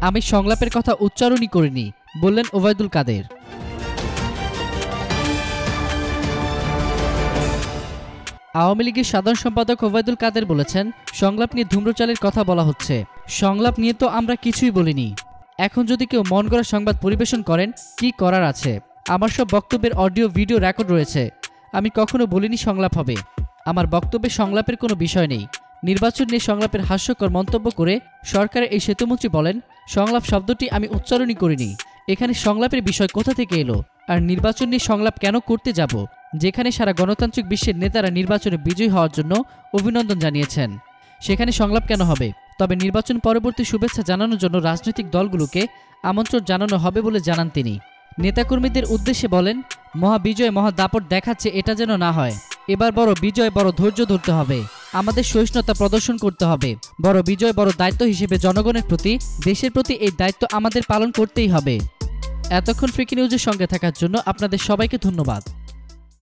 আমি সংলাপের কথা উচ্চারণই করিনি, বললেন ওবায়দুল কাদের। আওয়ামী লীগের সাধারণ সম্পাদক ওবায়দুল কাদের বলেছেন, সংলাপ নিয়ে ধূম্রচালের কথা বলা হচ্ছে। সংলাপ নিয়ে তো আমরা কিছুই বলিনি। এখন যদি কেউ মন গড়া সংবাদ পরিবেশন করেন, কি করার আছে? আমার সব বক্তব্যের অডিও, ভিডিও রেকর্ড রয়েছে। আমি কখনো বলিনি সংলাপ হবে। আমার বক্তব্যে সংলাপের কোনো বিষয় নেই। নির্বাচন নিয়ে সংলাপের হাস্যকর মন্তব্য করে সরকারের এই সেতুমন্ত্রী বলেন, সংলাপ শব্দটি আমি উচ্চারণই করিনি। এখানে সংলাপের বিষয় কোথা থেকে এলো? আর নির্বাচন নিয়ে সংলাপ কেন করতে যাব? যেখানে সারা গণতান্ত্রিক বিশ্বের নেতারা নির্বাচনে বিজয়ী হওয়ার জন্য অভিনন্দন জানিয়েছেন। সেখানে সংলাপ কেন হবে? তবে নির্বাচন পরবর্তী শুভেচ্ছা জানানোর জন্য রাজনৈতিক দলগুলোকে আমন্ত্রণ জানানো হবে বলে জানান তিনি। নেতাকর্মীদের উদ্দেশ্যে বলেন, মহাবিজয় মহা দাপট দেখাচ্ছে এটা যেন না হয়। এবার বড় বিজয়, বড় ধৈর্য ধরতে হবে। আমাদের সহিষ্ণুতা প্রদর্শন করতে হবে। বড় বিজয়, বড় দায়িত্ব হিসেবে জনগণের প্রতি, দেশের প্রতি এই দায়িত্ব আমাদের পালন করতেই হবে। এতক্ষণ ফ্রিকি নিউজের সঙ্গে থাকার জন্য আপনাদের সবাইকে ধন্যবাদ।